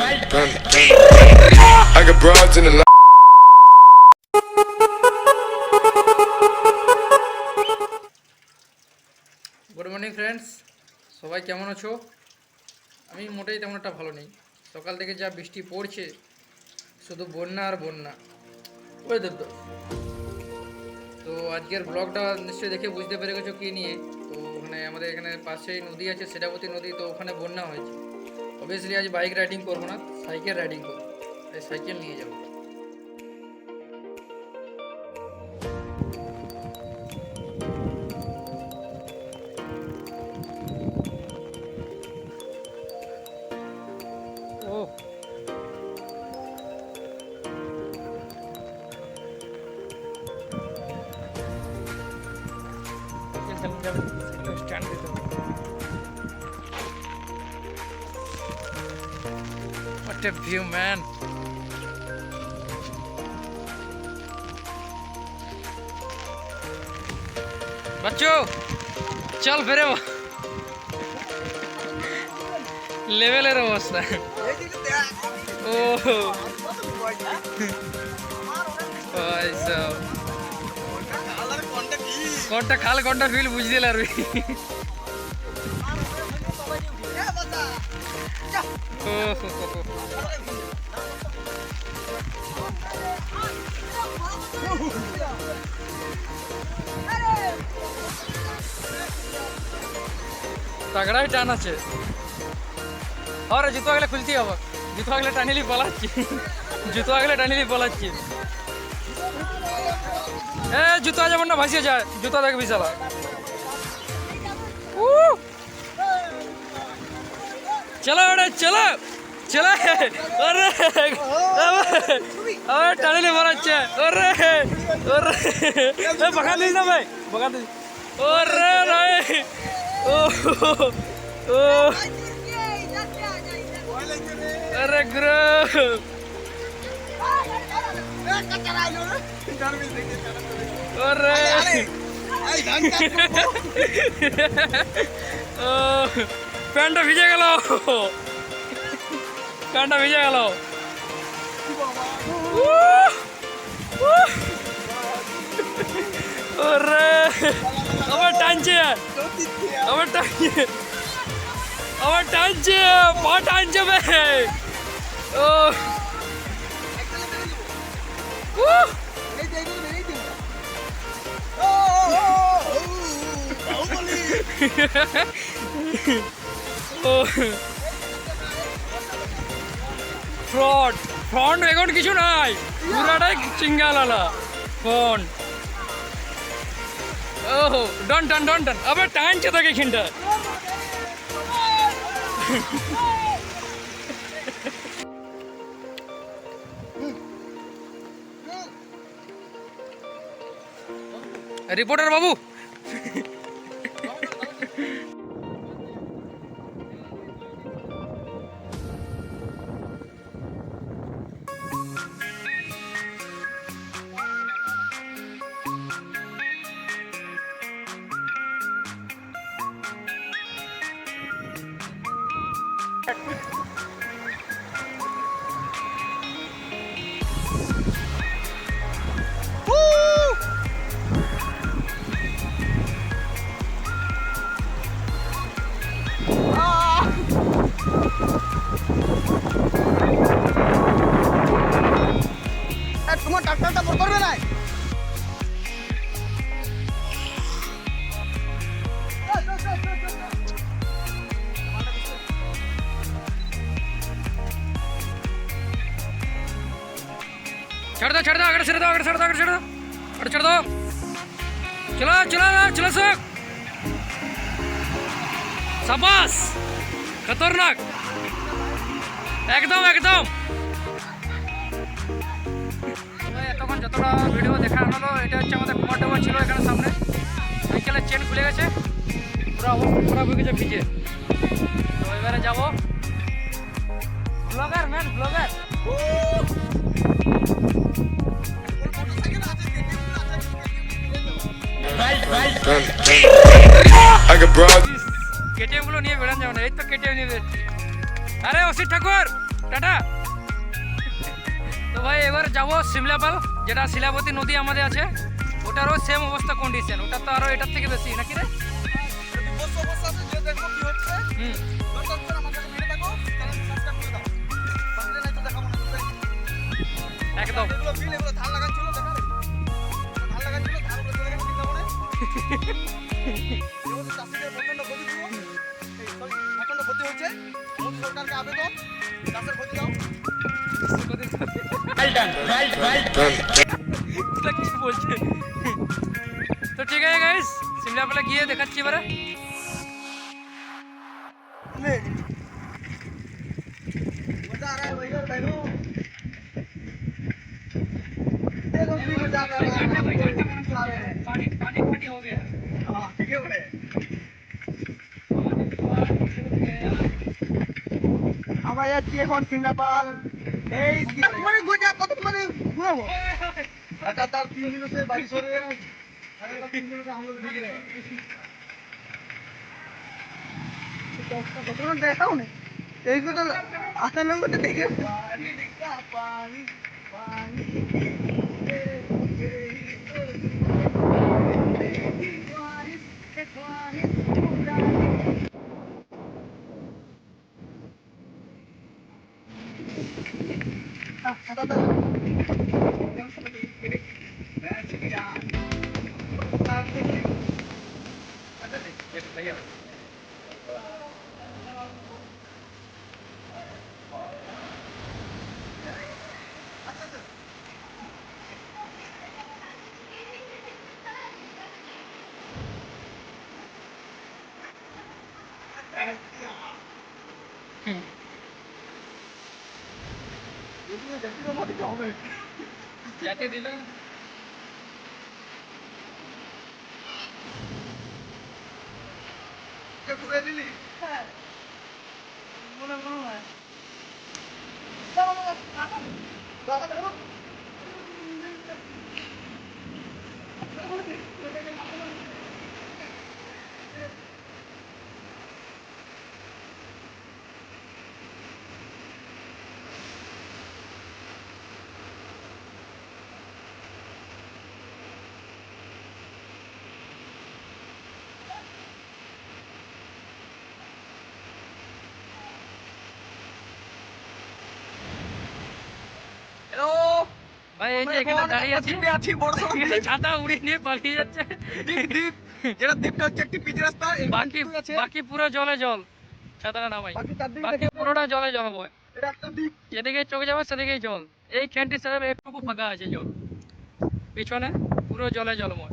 I got broads in the line. Good morning friends সবাই কেমন আছো? আমি মোটেই তেমন একটা ভালো নেই। সকাল থেকে যা বৃষ্টি পড়ছে, শুধু বন্যা আর বন্যা। ওই দেব তো আজকের ব্লগটা নিশ্চয়ই দেখে বুঝতে পেরে গেছো কী নিয়ে। তো ওখানে আমাদের এখানে পাশেই নদী আছে, সেটাপতি নদী, তো ওখানে বন্যা হয়েছে। অবভিয়াসলি আজ বাইক রাইডিং করবো না সাইকেল রাইডিং করবো এই সাইকেল নিয়ে যাবো ও স্ট্যান্ড দিতে হবে What a view, man. बच्चों चल फिरे वो লেভেলের অবস্থা ও পয়সা কোনটা খাল কোনটা ফিল বুঝতে পারবি তাগড়াই টান আছে আরে জুতো আগলে খুলতি হবে জুতো আগলে টানিলি পলাচ্ছি জুতো আগলে টানিলি পলাচ্ছি এ জুতো যেমন না ভাসিয়ে যায় জুতো দেখবি উহ! চলো রে চলো চলো ওরে আরে টানিলি পলাচ্ছে ওরে ওরে বকা দিস না ভাই বকা দিস ওরে রে ও ও আরে গ্রো ওরে ও প্যান্টটা ভিজে গেল। প্যান্টটা ভিজে গেল! ওরে, আবার টানছে। আবার টানছে। আবার টানছে, পা টানছে বে! ও ফ্রড ফ্রন্ট এখন কিছু নাই। পুরাটাই চিঙ্গালালা ফোন। ডন ডন আবার রিপোর্টার বাবু তোমার ডাক্তারটা বল করবে না छोड़ दो छोड़ दो अगर छोड़ दो अगर छोड़ दो अगर छोड़ दो अगर छोड़ दो चलो चलो चलो सर সাবাস খতরনাক একদম একদম তবে এতক্ষণ যতটা ভিডিও দেখা হলো এটা হচ্ছে আমাদের কুমার ডাবা ছিল এখানে সামনে সাইকেলের চেন খুলে গেছে পুরো অবস্থা খারাপ হয়ে গেছে ভিজে তো এবারে যাবো blogger man blogger I got broads. কেটিএমগুলো নিয়ে বেড়ান যাও না এই তো কেটিএম নিয়ে আরে অসিত ঠাকুর টাটা। তো ভাই এবার যাব সিমলাপাল যেটা শিলাবতী নদী আমাদের আছে ওটারও সেম অবস্থা কন্ডিশন ওটা তো আরও এটার থেকে বেশি নাকি রে? যদি বসে বসে যে দেখব কি হচ্ছে, হুম। একদম তো ঠিক আছে গাইস সিমলা পালা গিয়ে দেখাচ্ছি এবারে Let. What's that, right? Wait up, I know. আমাদের কে কোন সিঙ্গাপাল এই মানে গোটা কত মানে ঘুরাবো এটা তার তিন দিন সে বাড়ি সরে তিন দিন আমরা ঢুকে কখনো দেখাও না এইগুলো আসার নাম দেখে পানি পানি পানি Thank you. 여기는 자기가 말이 나오네. 야채 들은 দিল ঘুরে দিলি মনে মনে হয়। ভাই এই যে এখানে দাঁড়িয়ে আছি। আছি বড় ছাতা উড়িয়ে নিয়ে পালিয়ে যাচ্ছে। দ্বীপ দ্বীপ যেটা দ্বীপটা হচ্ছে একটি পিচ রাস্তা বাকি বাকি পুরো জলে জল। ছাতাটা নামাই। বাকি পুরোটা জলে জল বয় একটা যেদিকে চোখে যাবে সেদিকেই জল। এই ক্যান্টি সাহেব একটুকু ফাঁকা আছে জল। পিছনে পুরো জলে জলময়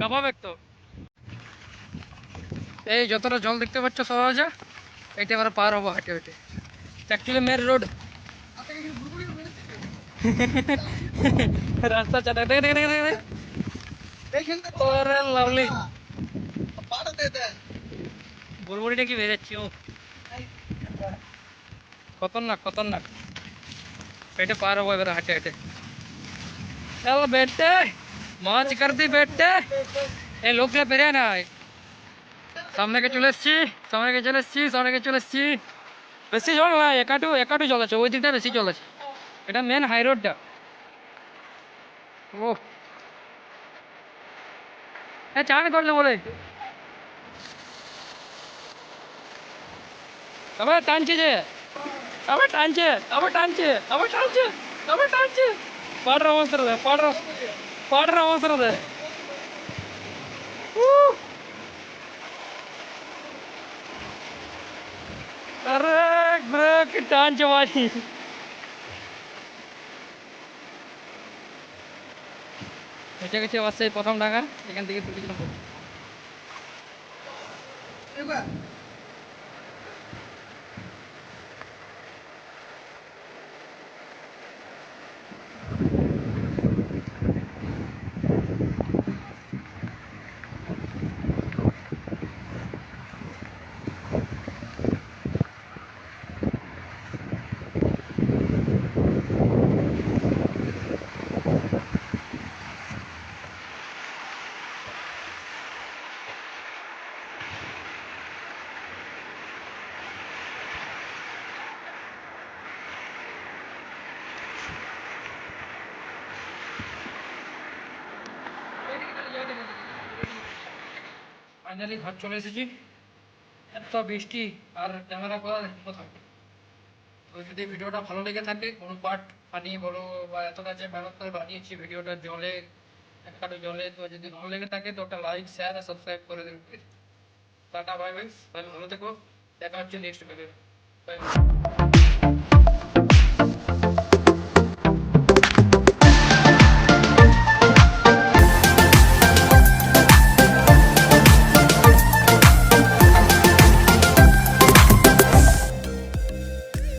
কাপাবেক তো। এই যতটা জল দেখতে পাচ্ছ সহজে এটা আমরা পার হব হাঁটে হেঁটে অ্যাকচুয়ালি মেন রোড রাস্তা চাটা দেখ দেখ দেখ দেখ এইখানটা ওরে লাভলি পাড়া দে দে বুড়বুড়িটা কি বেরোচ্ছি ও খতরনাক খতরনাক পেটে পার হবো এবার হাঁটে হেঁটে চল বেটে মজ করতি বেটে এই লোকটা বেরিয়ে নাই সামনে কে চলে এসছি সামনে কে চলে এসছি সামনে কে চলে এসছি বেশি জল না একাটু একাটু জল আছে ওই দিকটা বেশি জল আছে এটা মেন হাই রোডটা ও হ্যাঁ চান করলে বলে আবার টানছে যে আবার টানছে আবার টানছে আবার টানছে আবার টানছে পাড়র অবস্থা দে পাড়র পাড়র অবস্থা দে আরে ব্রেক টানছে বাড়ি এটা গেছে সেই প্রথম ডাঙা এখান থেকে তুলে ফাইনালি ঘর চলে এসেছি। এত বৃষ্টি আর ক্যামেরা করা কোথাও তো যদি ভিডিওটা ভালো লেগে থাকে, কোনো পার্ট বানিয়ে বলো বা এতটা যে মেহনত করে বানিয়েছি ভিডিওটা জলে একটা জলে, তো যদি ভালো লেগে থাকে, তো একটা লাইক শেয়ার আর সাবস্ক্রাইব করে দেবে টাটা বাই বাই ভালো থেকো। দেখা হচ্ছে নেক্সট ভিডিও বাই